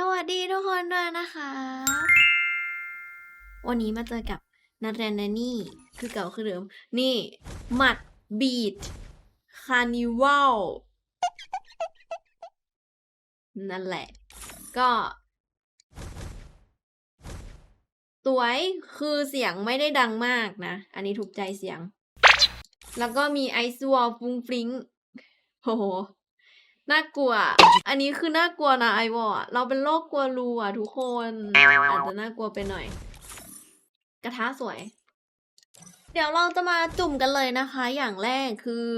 สวัสดีทุกคนด้วยนะคะ วันนี้มาเจอกับนัทแรนนานี่ คือเก่าคือเดิม นี่หมัดบีดคานิวัลนั่นแหละ ก็สวยคือเสียงไม่ได้ดังมากนะ อันนี้ถูกใจเสียง แล้วก็มีไอซ์วอลฟุ้งฟริ้งโห น่ากลัว อันนี้คือน่ากลัวนะไอวอเราเป็นโรคกลัวรูอะทุกคน อาจจะน่ากลัวไปหน่อย กระทะสวย เดี๋ยวเราจะมาจุ่มกันเลยนะคะ อย่างแรกคือ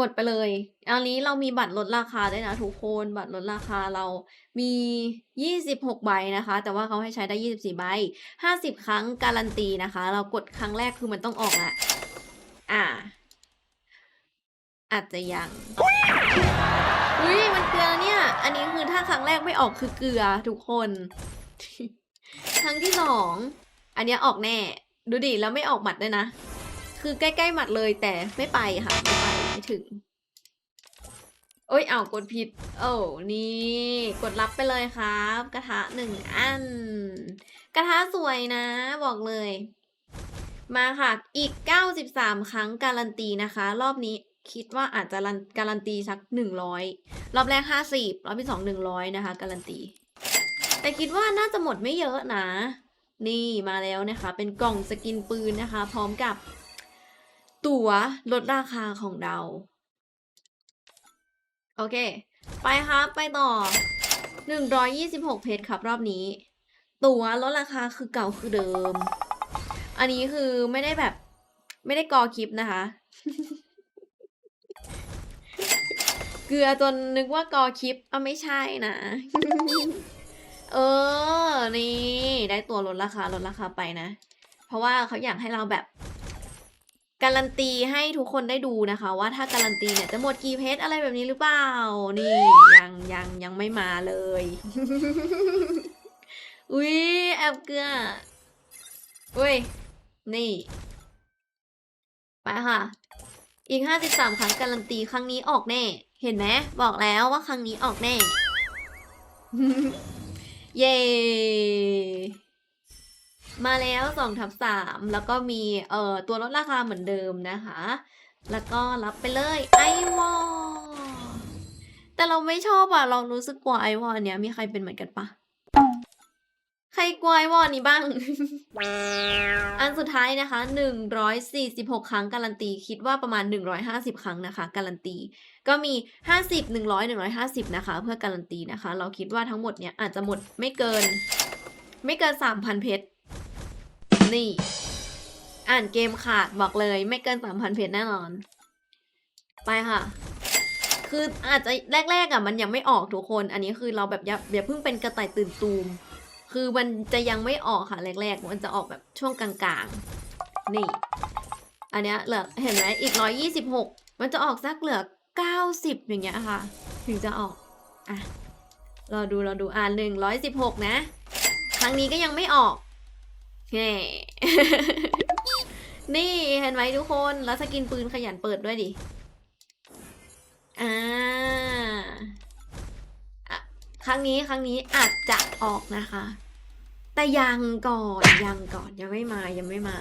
กดไปเลย อันนี้เรามีบัตรลดราคาด้วยนะทุกคน บัตรลดราคาเรามี 26 ใบนะคะ แต่ว่าเขาให้ใช้ได้ 24 ใบ 50 ครั้งการันตีนะคะ เรากดครั้งแรกคือมันต้องออกแหละอ่าอาจจะยัง อุ้ยมันเกลือเนี่ย อันนี้คือถ้าครั้งแรกไม่ออกคือเกลือทุกคน ครั้งที่สอง อันนี้ออกแน่ ดูดิแล้วไม่ออกหมัดด้วยนะ คือใกล้ๆหมัดเลยแต่ไม่ไปค่ะ ไม่ไปไม่ถึง โอ้ยเอากดผิด โอ้นี่กดรับไปเลยครับ กระทะหนึ่งอัน กระทะสวยนะ บอกเลย มาค่ะ อีก 93 ครั้งการันตีนะคะ รอบนี้ คิดว่าอาจจะรันการันตีสัก100รอบแรก50รอบที่2 100นะคะ การันตี แต่คิดว่าน่าจะหมดไม่เยอะนะ นี่มาแล้วนะคะ เป็นกล่องสกินปืนนะคะ พร้อมกับ ตั๋วลดราคาของเรา โอเค ไปครับไปต่อ 126 เพชรครับรอบนี้ ตั๋วลดราคาคือเก่าคือเดิม อันนี้คือไม่ได้แบบ ไม่ได้กอคลิปนะคะ เกลือจนนึกว่ากอคลิปอะไม่ใช่นะ เออ นี่ได้ตัวลดราคาลดราคาไปนะ เพราะว่าเขาอยากให้เราแบบ การันตีให้ทุกคนได้ดูนะคะ ว่าถ้าการันตีเนี่ยจะหมดกี่เพชรอะไรแบบนี้หรือเปล่า นี่ยังยังยังไม่มาเลย อุ้ยแอบเกลืออุ้ย นี่ไปค่ะ อีกห้าสิบสามครั้งการันตีครั้งนี้ออกแน่ เห็นไหมบอกแล้วว่าครั้งนี้ออกแน่ เย้มาแล้วสองทับสามแล้วก็มีเอ่อตัวลดราคาเหมือนเดิมนะคะ แล้วก็รับไปเลยไอวอลแต่เราไม่ชอบอะเรารู้สึกกลัวไอวอลเนี้ยมีใครเป็นเหมือนกันปะใค รกวไอวอลนี้บ้าง อันสุดท้ายนะคะ 146 ครั้งการันตี คิดว่าประมาณ 150 ครั้งนะคะ การันตี ก็มี 50 100 150 นะคะ เพื่อการันตีนะคะ เราคิดว่าทั้งหมดเนี่ยอาจจะหมดไม่เกิน ไม่เกิน 3,000 เพชร นี่ อ่านเกมขาดบอกเลย ไม่เกิน 3,000 เพชรแน่นอน ไปค่ะคืออาจจะแรกๆอะมันยังไม่ออกทุกคน อันนี้คือเราแบบอย่าอย่าเพิ่งเป็นกระต่ายตื่นตูม คือมันจะยังไม่ออกค่ะแรกๆ มันจะออกแบบช่วงกลางๆ นี่ อันเนี้ยเหลือเห็นไหมอีกร้อยยี่สิบหกมันจะออกสักเหลือเก้าสิบอย่างเงี้ยค่ะ ถึงจะออก อะเราดูเราดูอ่านหนึ่งร้อยสิบหกนะ ครั้งนี้ก็ยังไม่ออกแง่นี่เห็นไหมทุกคน แล้วสกินปืนขยันเปิดด้วยดิ อ่า ครั้งนี้ครั้งนี้อาจจะออกนะคะ แต่ยังก่อนยังก่อนยังไม่มายังไม่มา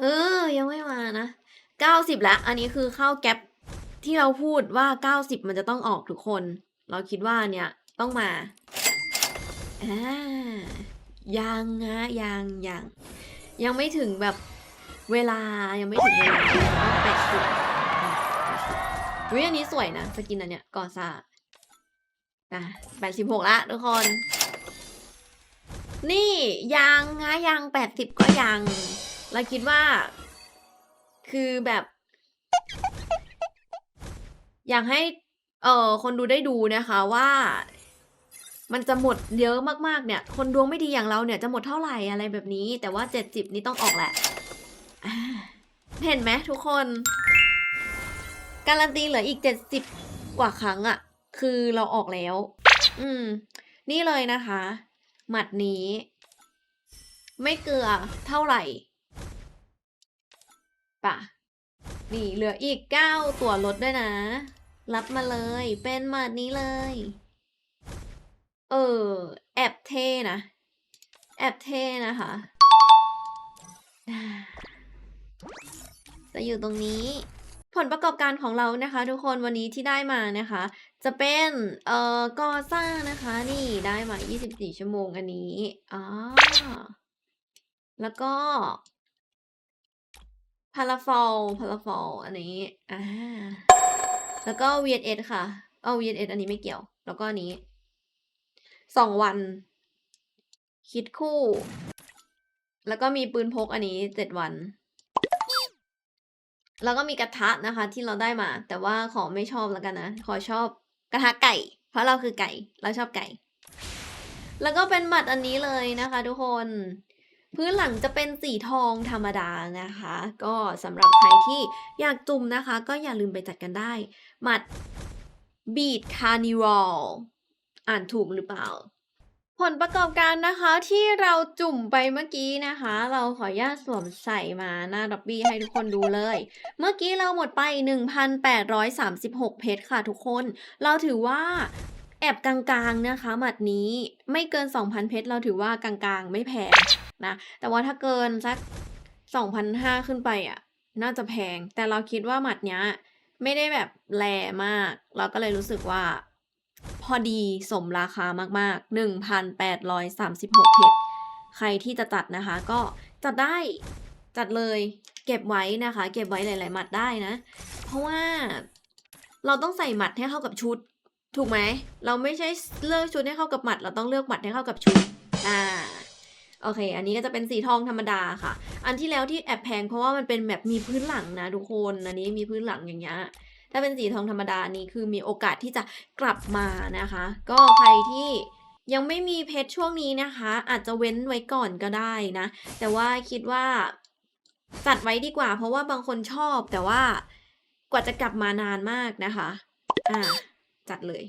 เออ ยังไม่มานะเก้าสิบละอันนี้คือเข้าแก๊ปที่เราพูดว่าเก้าสิบมันจะต้องออกทุกคน เราคิดว่าเนี่ยต้องมาอ่ายังนะยังยังยังไม่ถึงแบบเวลายังไม่ถึงเวลาแปดสิบ วิอันนี้สวยนะ สกินอันเนี้ยกอซ่าอะแปดสิบหกละทุกคน นี่ยังนะยังแปดสิบก็ยังเราคิดว่า คือแบบ อยากให้ เอ่อ คนดูได้ดูนะคะว่า มันจะหมดเยอะมากๆเนี่ย คนดวงไม่ดีอย่างเราเนี่ยจะหมดเท่าไหร่อะไรแบบนี้ แต่ว่าเจ็ดสิบนี้ต้องออกแหละเห็นไหมทุกคน การันตีเหลืออีกเจ็ดสิบกว่าครั้งอะคือเราออกแล้ว อืม นี่เลยนะคะ หมัดนี้ ไม่เกลือเท่าไหร่ปะนี่เหลืออีกเก้าตัวลดด้วยนะ รับมาเลย เป็นหมัดนี้เลย เออ แอบเท่นะ แอบเท่นะคะจะอยู่ตรงนี้ ผลประกอบการของเรานะคะทุกคนวันนี้ที่ได้มานะคะ จะเป็นเอ่อกอซ่านะคะนี่ได้มา 24 ชั่วโมงอันนี้อ่าแล้วก็พาราฟอลพาราฟอลอันนี้อ่าแล้วก็ VSS ค่ะ เอา VSS อันนี้ไม่เกี่ยว แล้วก็อันนี้สองวัน คิดคู่ แล้วก็มีปืนพกอันนี้เจ็ดวัน แล้วก็มีกระทะนะคะที่เราได้มา แต่ว่าขอไม่ชอบแล้วกันนะ ขอชอบกระทะไก่ เพราะเราคือไก่ เราชอบไก่ แล้วก็เป็นหมัดอันนี้เลยนะคะทุกคน พื้นหลังจะเป็นสีทองธรรมดานะคะ ก็สำหรับใครที่อยากจุ่มนะคะ ก็อย่าลืมไปจัดกันได้หมัดบีดคาร์นิวัลอ่านถูกหรือเปล่า ผลประกอบการนะคะที่เราจุ่มไปเมื่อกี้นะคะ เราขออนุญาตสวมใส่มาหน้าดับบี้ให้ทุกคนดูเลย เมื่อกี้เราหมดไป 1,836 เพชรค่ะทุกคน เราถือว่าแอบกลางๆนะคะหมัดนี้ไม่เกิน 2,000 เพชรเราถือว่ากลางๆ ไม่แพงนะ แต่ว่าถ้าเกินสัก2,500 ขึ้นไปอะ น่าจะแพง แต่เราคิดว่าหมัดเนี้ยไม่ได้แบบแรงมาก เราก็เลยรู้สึกว่า อดีสมราคามากๆ 1,836 เพชร ใครที่จะจัดนะคะ ก็จัดได้จัดเลยเก็บไว้นะคะ เก็บไว้หลาย ๆ หมัดได้นะ เพราะว่าเราต้องใส่หมัดให้เข้ากับชุด ถูกไหม เราไม่ใช่เลือกชุดให้เข้ากับหมัด เราต้องเลือกหมัดให้เข้ากับชุดอ่าโอเค อันนี้ก็จะเป็นสีทองธรรมดาค่ะ อันที่แล้วที่แอบแพงเพราะว่ามันเป็นแบบมีพื้นหลังนะทุกคน อันนี้มีพื้นหลังอย่างเงี้ย ถ้าเป็นสีทองธรรมดานี้คือมีโอกาสที่จะกลับมานะคะ ก็ใครที่ยังไม่มีเพชรช่วงนี้นะคะ อาจจะเว้นไว้ก่อนก็ได้นะ แต่ว่าคิดว่าจัดไว้ดีกว่า เพราะว่าบางคนชอบแต่ว่ากว่าจะกลับมานานมากนะคะ อ่า จัดเลย